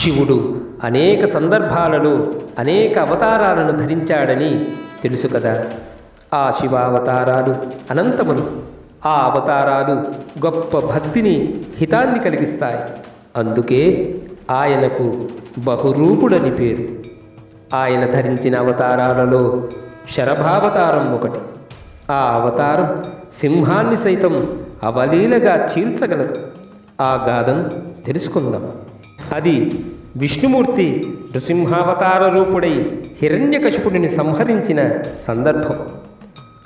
శివుడు అనేక సందర్భాలలో అనేక అవతారాలను ధరించాడని తెలుసు కదా. ఆ శివావతారాలు అనంతములు. ఆ అవతారాలు గొప్ప భక్తిని హితాన్ని కలిగిస్తాయి. అందుకే ఆయనకు బహురూపుడని పేరు. ఆయన ధరించిన అవతారాలలో శరభావతారం ఒకటి. ఆ అవతారం సింహాన్ని సైతం అవలీలగా చీల్చగలదు. ఆ గాథను తెలుసుకుందాం. అది విష్ణుమూర్తి నృసింహావతార రూపుడై హిరణ్యకశిపుడిని సంహరించిన సందర్భం.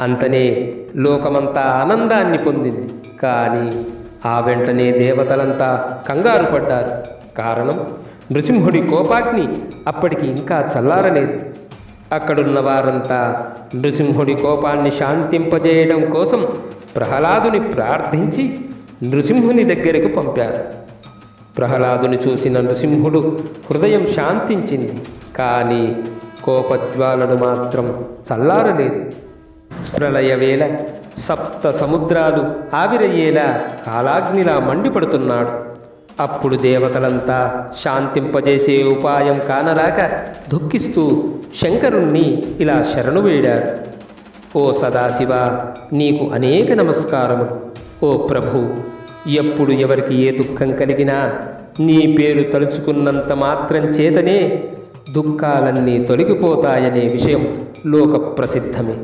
అంతనే లోకమంతా ఆనందాన్ని పొందింది. కానీ ఆ వెంటనే దేవతలంతా కంగారు పడ్డారు. కారణం నృసింహుడి కోపాగ్ని అప్పటికి ఇంకా చల్లారలేదు. అక్కడున్న వారంతా నృసింహుడి కోపాన్ని శాంతింపజేయడం కోసం ప్రహ్లాదుని ప్రార్థించి నృసింహుని దగ్గరకు పంపారు. ప్రహ్లాదుని చూసి నరసింహుడు హృదయం శాంతించింది. కానీ కోపత్వాలను మాత్రం చల్లారలేదు. ప్రళయవేళ సప్త సముద్రాలు ఆవిరయ్యేలా కాలాగ్నిలా మండిపడుతున్నాడు. అప్పుడు దేవతలంతా శాంతింపజేసే ఉపాయం కానలాక దుఃఖిస్తూ శంకరుణ్ణి ఇలా శరణు వేడారు. ఓ సదాశివ నీకు అనేక నమస్కారములు. ఓ ప్రభు ఎప్పుడు ఎవరికి ఏ దుఃఖం కలిగినా నీ పేరు తలుచుకున్నంత మాత్రం చేతనే దుఃఖాలన్నీ తొలగిపోతాయనే విషయం లోక ప్రసిద్ధమే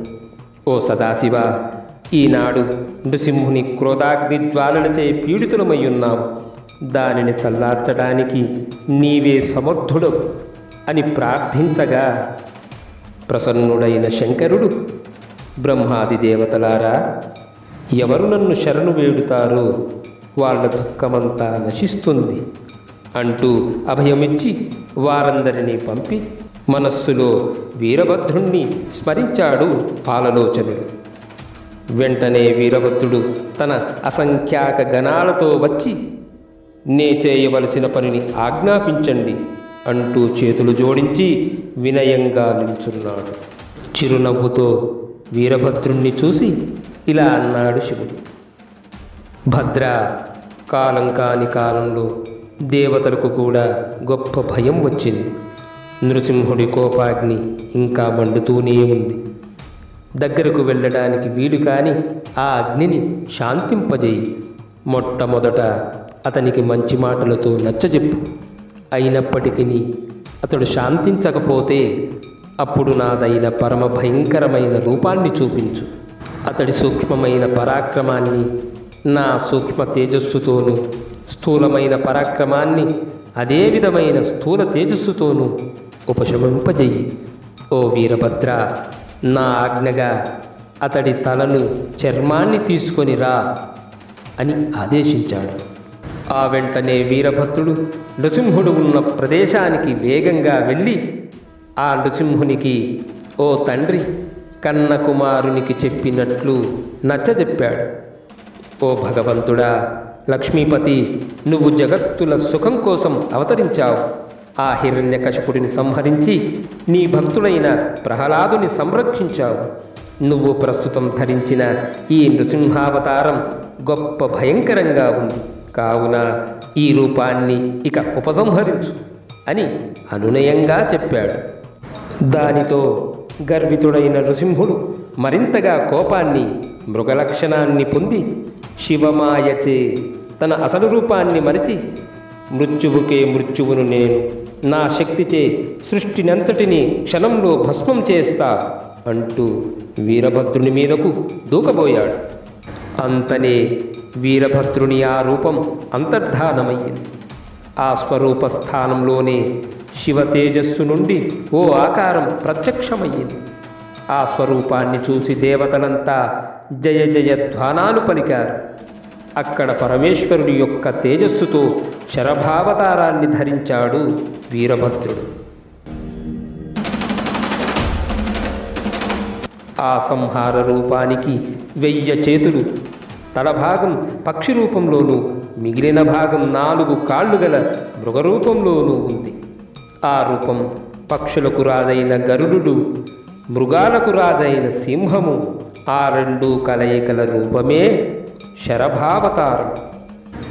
ఓ సదాశివ ఈనాడు నృసింహుని క్రోధాగ్ని జ్వాలలచే పీడితులమై దానిని చల్లార్చడానికి నీవే సమర్థుడు అని ప్రార్థించగా ప్రసన్నుడైన శంకరుడు బ్రహ్మాది దేవతలారా ఎవరు నన్ను శరణు వేడుతారో వాళ్ళ దుఃఖమంతా నశిస్తుంది అంటూ అభయమిచ్చి వారందరినీ పంపి మనస్సులో వీరభద్రుణ్ణి స్మరించాడు పాలలోచనుడు వెంటనే వీరభద్రుడు తన అసంఖ్యాక గణాలతో వచ్చి నే చేయవలసిన పనిని ఆజ్ఞాపించండి అంటూ చేతులు జోడించి వినయంగా నిల్చున్నాడు. చిరునవ్వుతో వీరభద్రుణ్ణి చూసి ఇలా అన్నాడు శివుడు. భద్ర కాలం కాని కాలంలో దేవతలకు కూడా గొప్ప భయం వచ్చింది. నృసింహుడి కోపాగ్ని ఇంకా మండుతూనే ఉంది. దగ్గరకు వెళ్ళడానికి వీలు కాని ఆ అగ్నిని శాంతింపజేయి. మొట్టమొదట అతనికి మంచి మాటలతో నచ్చజెప్పు. అయినప్పటికీ అతడు శాంతించకపోతే అప్పుడు నాదైన పరమ భయంకరమైన రూపాన్ని చూపించు. అతడి సూక్ష్మమైన పరాక్రమాన్ని నా సూక్ష్మ తేజస్సుతోనూ స్థూలమైన పరాక్రమాన్ని అదే విధమైన స్థూల తేజస్సుతోనూ ఉపశమింపజెయ్యి ఓ వీరభద్ర నా ఆజ్ఞగా అతడి తలను చర్మాన్ని తీసుకొని రా అని ఆదేశించాడు. ఆ వెంటనే వీరభద్రుడు నృసింహుడు ఉన్న ప్రదేశానికి వేగంగా వెళ్ళి ఆ నృసింహునికి ఓ తండ్రి కన్న కుమారునికి చెప్పినట్లు నచ్చజెప్పాడు. ఓ భగవంతుడా లక్ష్మీపతి నువ్వు జగత్తుల సుఖం కోసం అవతరించావు. ఆ హిరణ్యకశపుడిని సంహరించి నీ భక్తుడైన ప్రహ్లాదుని సంరక్షించావు. నువ్వు ప్రస్తుతం ధరించిన ఈ నృసింహావతారం గొప్ప భయంకరంగా ఉంది. కావున ఈ రూపాన్ని ఇక ఉపసంహరించు అని అనునయంగా చెప్పాడు. దానితో గర్వితుడైన నృసింహుడు మరింతగా కోపాన్ని మృగలక్షణాన్ని పొంది శివమాయచే. తన అసలు రూపాన్ని మరిచి మృత్యువుకే మృత్యువును నేను. నా శక్తిచే సృష్టినంతటిని క్షణంలో భస్మం చేస్తా అంటూ వీరభద్రుని మీదకు దూకబోయాడు. అంతనే వీరభద్రుని ఆ రూపం అంతర్ధానమయ్యింది. ఆ స్వరూప స్థానంలోనే శివ తేజస్సు నుండి ఓ ఆకారం ప్రత్యక్షమయ్యింది. ఆ స్వరూపాన్ని చూసి దేవతలంతా జయ జయ ధ్వానాలు పలికారు. అక్కడ పరమేశ్వరుడి యొక్క తేజస్సుతో శరభావతారాన్ని ధరించాడు వీరభద్రుడు. ఆ సంహార రూపానికి వెయ్య చేతులు తలభాగం పక్షి రూపంలోనూ మిగిలిన భాగం నాలుగు కాళ్ళు గల మృగరూపంలోనూ ఉంది. ఆ రూపం పక్షులకు రాజైన గరుడు మృగాలకు రాజైన సింహము ఆ రెండు కలయికల రూపమే శరభావతారం.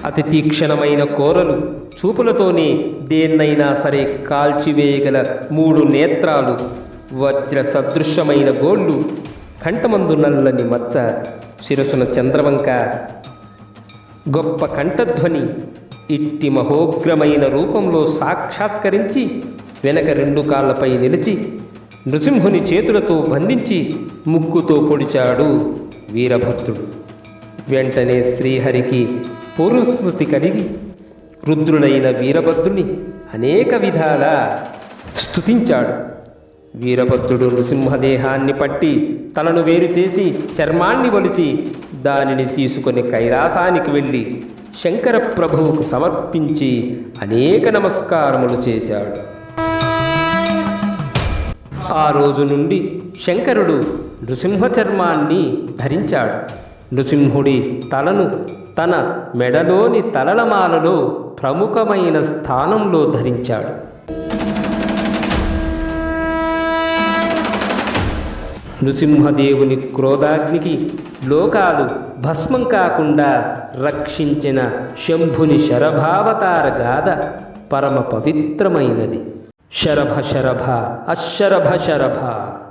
అతి తీక్షణమైన కోరలు చూపులతోనే దేన్నైనా సరే కాల్చివేయగల మూడు నేత్రాలు వజ్ర సదృశ్యమైన గోళ్ళు కంఠమందు నల్లని మచ్చ శిరసున చంద్రవంక గొప్ప కంఠధ్వని ఇట్టి మహోగ్రమైన రూపంలో సాక్షాత్కరించి వెనక రెండు కాళ్ళపై నిలిచి నృసింహుని చేతులతో బంధించి ముక్కుతో పొడిచాడు వీరభద్రుడు. వెంటనే శ్రీహరికి పూర్వస్మృతి కలిగి రుద్రుడైన వీరభద్రుని అనేక విధాల స్తుతించాడు. వీరభద్రుడు నృసింహదేహాన్ని పట్టి తలను వేరు చేసి చర్మాన్ని ఒలిచి దానిని తీసుకొని కైలాసానికి వెళ్ళి శంకర ప్రభువుకు సమర్పించి అనేక నమస్కారములు చేశాడు. ఆ రోజు నుండి శంకరుడు నృసింహ చర్మాన్ని ధరించాడు. నృసింహుడి తలను తన మెడలోని తలలమాలలో ప్రముఖమైన స్థానంలో ధరించాడు. నృసింహదేవుని క్రోధాగ్నికి లోకాలు భస్మం కాకుండా రక్షించిన శంభుని శరభావతార గాథ పరమ పవిత్రమైనది. शरभ शरभ अशरभ शरभ।